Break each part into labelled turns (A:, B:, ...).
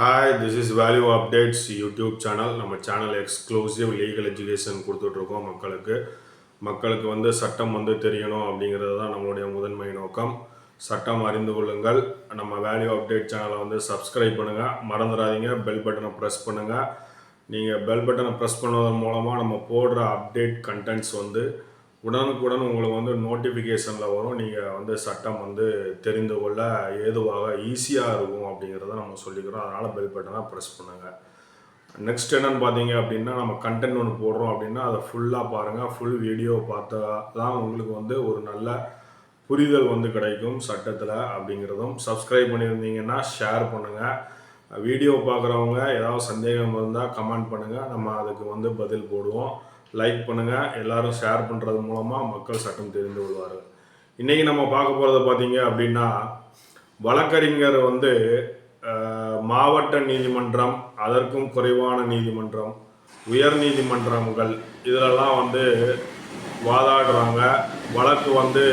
A: Hi this is value updates YouTube channel நம்ம channel exclusive legal education கொடுத்துட்ருக்கோம் மக்களுக்கு. மக்களுக்கு வந்து சட்டம் வந்து தெரியணும் அப்படிங்கிறது தான் நம்மளுடைய முதன்மை நோக்கம். சட்டம் அறிந்து கொள்ளுங்கள். நம்ம வேல்யூ அப்டேட் சேனலை வந்து சப்ஸ்கிரைப் பண்ணுங்கள் மறந்துடாதீங்க. பெல் பட்டனை ப்ரெஸ் பண்ணுங்கள் நீங்கள் பெல் பட்டனை ப்ரெஸ் பண்ணுவதன் மூலமாக நம்ம போடுற அப்டேட் கண்டென்ட்ஸ் வந்து உடனுக்குடன் உங்களுக்கு வந்து நோட்டிஃபிகேஷனில் வரும். நீங்கள் வந்து சட்டம் வந்து தெரிந்து கொள்ள ஏதுவாக ஈஸியாக இருக்கும் அப்படிங்கிறத நம்ம சொல்லிக்கிறோம். அதனால் பெல் பட்டனாக ப்ரெஸ் பண்ணுங்கள் நெக்ஸ்ட் என்னன்னு பார்த்தீங்க அப்படின்னா நம்ம கண்டென்ட் ஒன்று போடுறோம் அப்படின்னா அதை ஃபுல்லாக பாருங்கள் ஃபுல் வீடியோ பார்த்தா தான் உங்களுக்கு வந்து ஒரு நல்ல புரிதல் வந்து கிடைக்கும் சட்டத்தில் அப்படிங்கிறதும். சப்ஸ்கிரைப் பண்ணியிருந்தீங்கன்னா ஷேர் பண்ணுங்கள் வீடியோ பார்க்குறவங்க ஏதாவது சந்தேகம் இருந்தால் கமெண்ட் பண்ணுங்கள் நம்ம அதுக்கு வந்து பதில் போடுவோம். லைக் பண்ணுங்கள் எல்லாரும் ஷேர் பண்ணுறது மூலமாக மக்கள் சட்டம் தெரிந்து கொள்வார்கள். இன்றைக்கி நம்ம பார்க்க போகிறது பார்த்தீங்க அப்படின்னா வழக்கறிஞர் வந்து மாவட்ட நீதிமன்றம் அதற்கும் குறைவான நீதிமன்றம் உயர் நீதிமன்றங்கள் இதிலெல்லாம் வந்து வாதாடுறாங்க. வழக்கு வந்து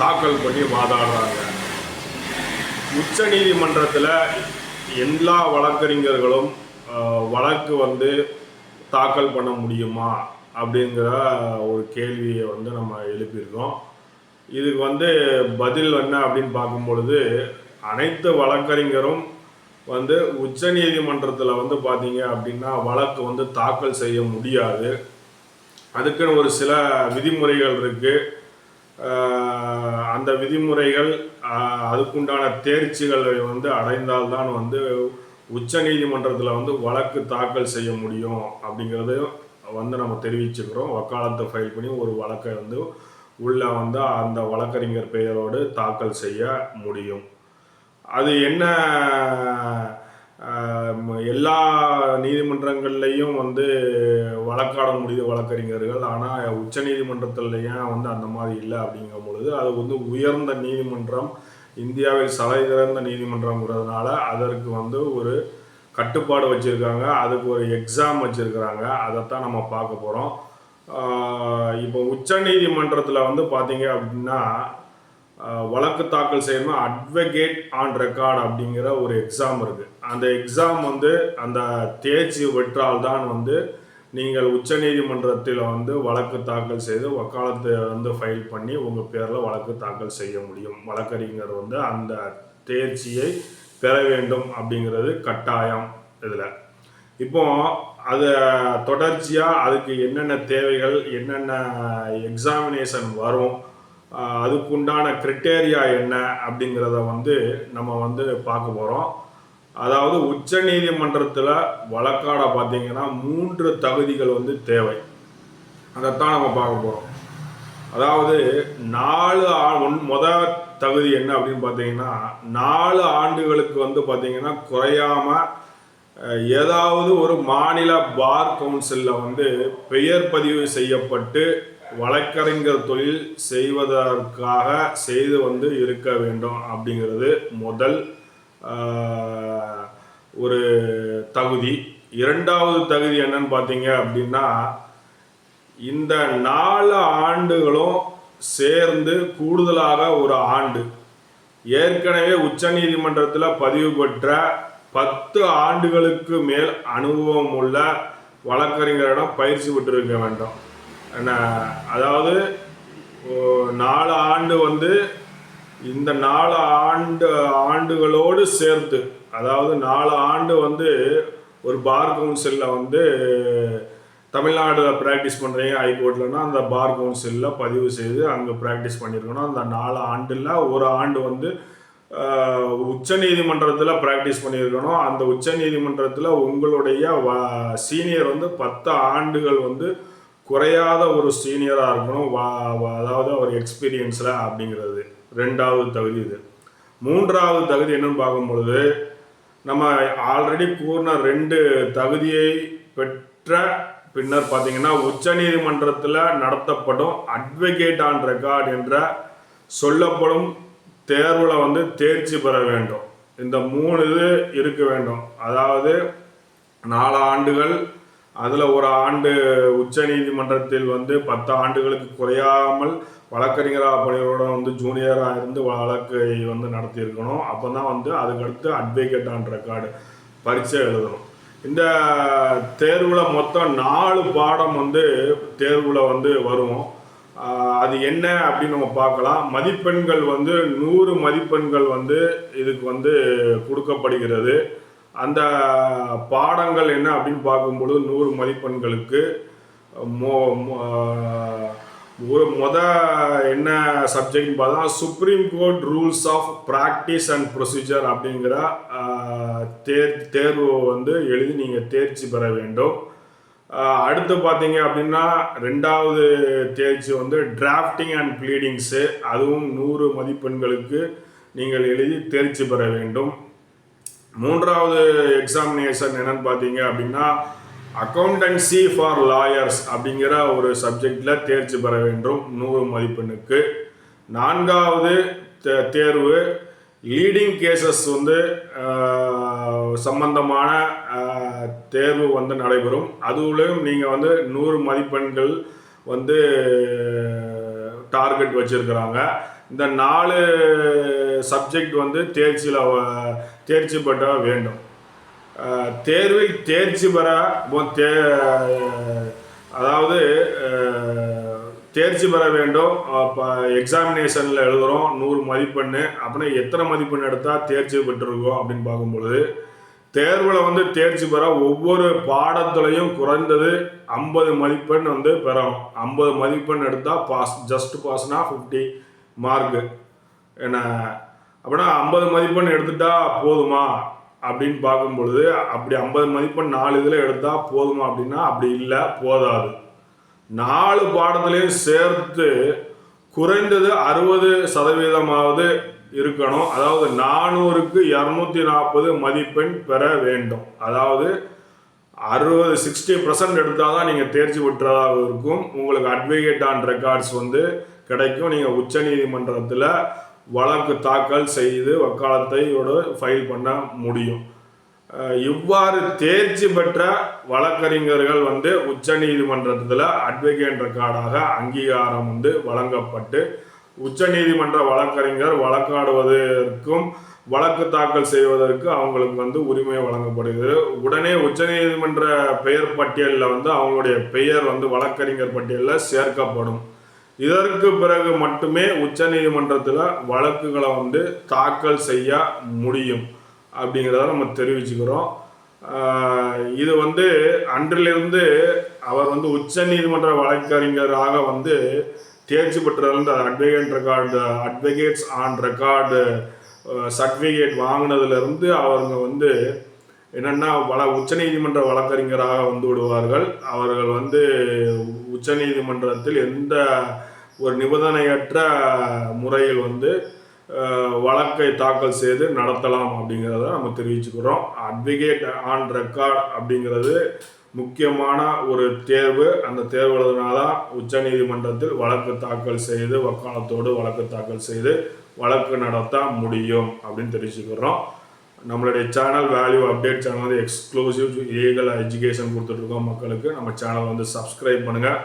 A: தாக்கல் பண்ணி வாதாடுறாங்க. உச்ச நீதிமன்றத்தில் எல்லா வழக்கறிஞர்களும் வழக்கு வந்து தாக்கல் பண்ண முடியுமா? அப்படிங்கிற ஒரு கேள்வியை வந்து நம்ம எழுப்பியிருக்கோம். இதுக்கு வந்து பதில் என்ன அப்படின்னு பார்க்கும் பொழுது அனைத்து வழக்கறிஞரும் வந்து உச்ச நீதிமன்றத்தில் வந்து பார்த்தீங்க அப்படின்னா வழக்கு வந்து தாக்கல் செய்ய முடியாது. அதுக்குன்னு ஒரு சில விதிமுறைகள் இருக்குது அந்த விதிமுறைகள் அதுக்குண்டான தேர்ச்சிகளை வந்து அடைந்தால்தான் வந்து உச்ச நீதிமன்றத்தில் வந்து வழக்கு தாக்கல் செய்ய முடியும் அப்படிங்கிறது வந்து நம்ம தெரிவிச்சுக்கிறோம். வக்காலத்தை ஃபைல் பண்ணி ஒரு வழக்கை வந்து உள்ளே வந்து அந்த வழக்கறிஞர் பெயரோடு தாக்கல் செய்ய முடியும். அது என்ன எல்லா நீதிமன்றங்கள்லையும் வந்து வழக்காட முடியுது வழக்கறிஞர்கள். ஆனால் உச்ச நீதிமன்றத்தில் ஏன் வந்து அந்த மாதிரி இல்லை அப்படிங்கும் பொழுது அது வந்து உயர்ந்த நீதிமன்றம் இந்தியாவில் சலை திறந்த நீதிமன்றங்கிறதுனால அதற்கு வந்து ஒரு கட்டுப்பாடு வச்சுருக்காங்க அதுக்கு ஒரு எக்ஸாம் வச்சுருக்கிறாங்க. அதைத்தான் நம்ம பார்க்க போகிறோம் இப்போ உச்சநீதிமன்றத்தில் வந்து பார்த்தீங்க அப்படின்னா வழக்கு தாக்கல் செய்யணும் அட்வொகேட் ஆன் ரெக்கார்ட் அப்படிங்கிற ஒரு எக்ஸாம் இருக்குது அந்த எக்ஸாம் வந்து அந்த தேர்ச்சி பெற்றால்தான் வந்து நீங்கள் உச்சநீதிமன்றத்தில் வந்து வழக்கு தாக்கல் செய்து வக்காலத்தை வந்து ஃபைல் பண்ணி உங்கள் பேரில் வழக்கு தாக்கல் செய்ய முடியும். வழக்கறிஞர் வந்து அந்த தேர்ச்சியை பெற வேண்டும் அப்படிங்கிறது கட்டாயம் இதில். இப்போ அது தொடர்ச்சியாக அதுக்கு என்னென்ன தேவைகள் என்னென்ன எக்ஸாமினேஷன் வரும் அதுக்குண்டான கிரிட்டேரியா என்ன அப்படிங்கிறத வந்து நம்ம வந்து பார்க்க போகிறோம் அதாவது உச்ச நீதிமன்றத்தில் வழக்காட பார்த்தீங்கன்னா மூன்று தகுதிகள் வந்து தேவை. அதைத்தான் நம்ம பார்க்க போகிறோம் அதாவது நாலு ஆள் ஒன் முத தகுதி என்ன அப்படின்னு பார்த்தீங்கன்னா நாலு ஆண்டுகளுக்கு வந்து பார்த்தீங்கன்னா குறையாம ஏதாவது ஒரு மாநில பார் கவுன்சிலில் வந்து பெயர் பதிவு செய்யப்பட்டு வழக்கறிஞர் தொழில் செய்வதற்காக செய்து வந்து இருக்க வேண்டும் அப்படிங்கிறது முதல் ஒரு தகுதி. இரண்டாவது தகுதி என்னன்னு பார்த்தீங்க அப்படின்னா இந்த நாலு ஆண்டுகளும் சேர்ந்து கூடுதலாக ஒரு ஆண்டு. ஏற்கனவே உச்சநீதிமன்றத்தில் பதிவு பெற்ற பத்து ஆண்டுகளுக்கு மேல் அனுபவம் உள்ள வழக்கறிஞரிடம் பயிற்சி பெற்றிருக்க வேண்டும். என்ன அதாவது நாலு ஆண்டு வந்து இந்த நாலு ஆண்டு ஆண்டுகளோடு சேர்த்து அதாவது நாலு ஆண்டு வந்து ஒரு பார் கவுன்சிலில் வந்து தமிழ்நாட்டில் ப்ராக்டிஸ் பண்ணுறீங்க ஹைகோர்ட்லனா அந்த பார் கவுன்சிலில் பதிவு செய்து அங்கே ப்ராக்டிஸ் பண்ணியிருக்கணும் அந்த நாலு ஆண்டில் ஒரு ஆண்டு வந்து உச்ச நீதிமன்றத்தில் ப்ராக்டிஸ் பண்ணியிருக்கணும் அந்த உச்ச நீதிமன்றத்தில் உங்களுடைய வ- சீனியர் வந்து பத்து ஆண்டுகள் வந்து குறையாத ஒரு சீனியராக இருக்கணும். வா- அதாவது அவர் எக்ஸ்பீரியன்ஸில் அப்படிங்கிறது. ரெண்டாவது தகுதி இது. மூன்றாவது தகுதி என்னன்னு பார்க்கும்பொழுது நம்ம ஆல்ரெடி கூறின ரெண்டு தகுதியை பெற்ற பின்னர் பார்த்தீங்கன்னா உச்சநீதிமன்றத்தில் நடத்தப்படும் அட்வொகேட் ஆன் ரெக்கார்ட் என்ற சொல்லப்படும் தேர்வில் வந்து தேர்ச்சி பெற வேண்டும். இந்த மூணு இது இருக்க வேண்டும். அதாவது நாலு ஆண்டுகள் அதில் ஒரு ஆண்டு உச்ச நீதிமன்றத்தில் வந்து பத்து ஆண்டுகளுக்கு குறையாமல் வழக்கறிஞராக பணியோட வந்து ஜூனியராக இருந்து வழக்கை வந்து நடத்தியிருக்கணும். அப்போ தான் வந்து அதுக்கடுத்து அட்வொகேட் ஆன் ரெக்கார்டு பரீட்சை எழுதணும். இந்த தேர்வில் மொத்தம் நாலு பாடம் வந்து தேர்வில் வந்து வரும். அது என்ன அப்படின்னு நம்ம பார்க்கலாம். மதிப்பெண்கள் வந்து நூறு மதிப்பெண்கள் வந்து இதுக்கு வந்து கொடுக்கப்படுகிறது. அந்த பாடங்கள் என்ன அப்படின்னு பார்க்கும்பொழுது நூறு மதிப்பெண்களுக்கு மோ ஒரு மொத என்ன சப்ஜெக்ட்னு பார்த்தா supreme court rules of practice and procedure அப்படிங்கிற தேர் தேர்வு வந்து எழுதி நீங்கள் தேர்ச்சி பெற வேண்டும். அடுத்து பார்த்தீங்க அப்படின்னா ரெண்டாவது தேர்ச்சி வந்து டிராஃப்டிங் அண்ட் ப்ளீடிங்ஸு அதுவும் நூறு மதிப்பெண்களுக்கு நீங்கள் எழுதி தேர்ச்சி பெற வேண்டும். மூன்றாவது எக்ஸாமினேஷன் என்னன்னு பார்த்தீங்க அப்படின்னா அக்கௌண்டன்சி ஃபார் லாயர்ஸ் அப்படிங்கிற ஒரு சப்ஜெக்டில் தேர்ச்சி பெற வேண்டும். நூறு மதிப்பெண்ணுக்கு. நான்காவது தே- தேர்வு லீடிங் கேசஸ் வந்து சம்பந்தமான தேர்வு வந்து நடைபெறும். அதுலேயும் நீங்கள் வந்து நூறு மதிப்பெண்கள் வந்து டார்கெட் வச்சிருக்கிறாங்க. இந்த நாலு சப்ஜெக்ட் வந்து தேர்ச்சியில் தேர்ச்சி பெற்ற வேண்டும். தேர்வில் தேர்ச்சி பெற தே அதாவது தேர்ச்சி பெற வேண்டும். இப்போ எக்ஸாமினேஷனில் எழுதுகிறோம் நூறு மதிப்பெண் அப்படின்னா எத்தனை மதிப்பெண் எடுத்தால் தேர்ச்சி பெற்றிருக்கோம் அப்படின்னு பார்க்கும்பொழுது தேர்வில் வந்து தேர்ச்சி பெற ஒவ்வொரு பாடத்துலையும் குறைந்தது ஐம்பது மதிப்பெண் வந்து பெறணும். ஐம்பது மதிப்பெண் எடுத்தால் பாஸ் ஜஸ்ட் பாஸ்னா ஃபிஃப்டி மார்க்கு என்ன? அப்படின்னா ஐம்பது மதிப்பெண் எடுத்துட்டா போதுமா? அப்படின்னு பார்க்கும் பொழுது அப்படி ஐம்பது மதிப்பெண் நாலு இதில் எடுத்தால் போதுமா அப்படின்னா அப்படி இல்லை போதாது. நாலு பாடத்துலையும் சேர்த்து குறைந்தது அறுபது சதவீதமாவது இருக்கணும். அதாவது நானூறுக்கு இரநூத்தி நாற்பது மதிப்பெண் பெற வேண்டும். அதாவது அறுபது சிக்ஸ்டி பர்சன்ட் எடுத்தால் தான் நீங்கள் தேர்ச்சி பெற்றதாக இருக்கும். உங்களுக்கு அட்வொகேட் ஆன் ரெக்கார்ட்ஸ் வந்து கிடைக்கும். நீங்கள் உச்சநீதிமன்றத்தில் வழக்கு தாக்கல் செய்து வக்காலத்தையோடு ஃபைல் பண்ண முடியும். இவ்வாறு தேர்ச்சி பெற்ற வழக்கறிஞர்கள் வந்து உச்ச நீதிமன்றத்தில் அட்வொகேட் ரெக்கார்டாக அங்கீகாரம் வந்து வழங்கப்பட்டு உச்சநீதிமன்ற வழக்கறிஞர் வழக்காடுவதற்கும் வழக்கு தாக்கல் செய்வதற்கு அவங்களுக்கு வந்து உரிமை வழங்கப்படுகிறது. உடனே உச்சநீதிமன்ற பெயர் பட்டியலில் வந்து அவங்களுடைய பெயர் வந்து வழக்கறிஞர் பட்டியலில் சேர்க்கப்படும். இதற்கு பிறகு மட்டுமே உச்ச நீதிமன்றத்தில் வழக்குகளை வந்து தாக்கல் செய்ய முடியும் அப்படிங்கிறத நம்ம தெரிவிச்சுக்கிறோம். இது வந்து அன்றிலிருந்து அவர் வந்து உச்ச நீதிமன்ற வழக்கறிஞராக வந்து தேர்ச்சி பெற்றிருந்த advocate record advocates on record certificate வாங்கினதுலேருந்து அவங்க வந்து என்னென்னா வள உச்சநீதிமன்ற வழக்கறிஞராக வந்து விடுவார்கள். அவர்கள் வந்து உச்சநீதிமன்றத்தில் எந்த ஒரு நிபந்தனையற்ற முறையில் வந்து வழக்கை தாக்கல் செய்து நடத்தலாம் அப்படிங்கிறத நம்ம தெரிவிச்சுக்கிறோம். அட்வொகேட் ஆன் ரெக்கார்ட் அப்படிங்கிறது முக்கியமான ஒரு தேர்வு. அந்த தேர்வு எழுதினாதான் உச்சநீதிமன்றத்தில் வழக்கு தாக்கல் செய்து வக்காலத்தோடு வழக்கு தாக்கல் செய்து வழக்கு நடத்த முடியும் அப்படின்னு தெரிவிச்சுக்கிறோம். நம்மளுடைய சேனல் வேல்யூ அப்டேட் சேனல் வந்து எக்ஸ்க்ளூசிவ் லீகல் எஜுகேஷன் கொடுத்துட்ருக்கோம் மக்களுக்கு. நம்ம சேனல் வந்து சப்ஸ்கிரைப் பண்ணுங்கள்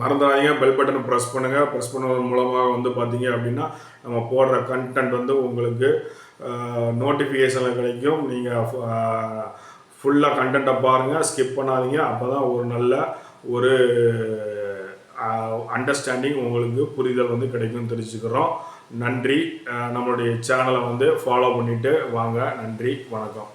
A: மறந்துடாதீங்க. பெல் பட்டனை ப்ரெஸ் பண்ணுங்கள் ப்ரெஸ் பண்ணுவதன் மூலமாக வந்து பார்த்தீங்க அப்படின்னா நம்ம போடுற கண்டென்ட் வந்து உங்களுக்கு நோட்டிஃபிகேஷனில் கிடைக்கும். நீங்கள் ஃபுல்லாக கண்டென்ட்டை பாருங்கள் ஸ்கிப் பண்ணாதீங்க. அப்போ தான் ஒரு நல்ல ஒரு அண்டர்ஸ்டாண்டிங் உங்களுக்கு புரிதல் வந்து கிடைக்கும்னு தெரிஞ்சுக்கிறோம். நன்றி. நம்மளுடைய சேனலை வந்து ஃபாலோ பண்ணிவிட்டு வாங்க. நன்றி. வணக்கம்.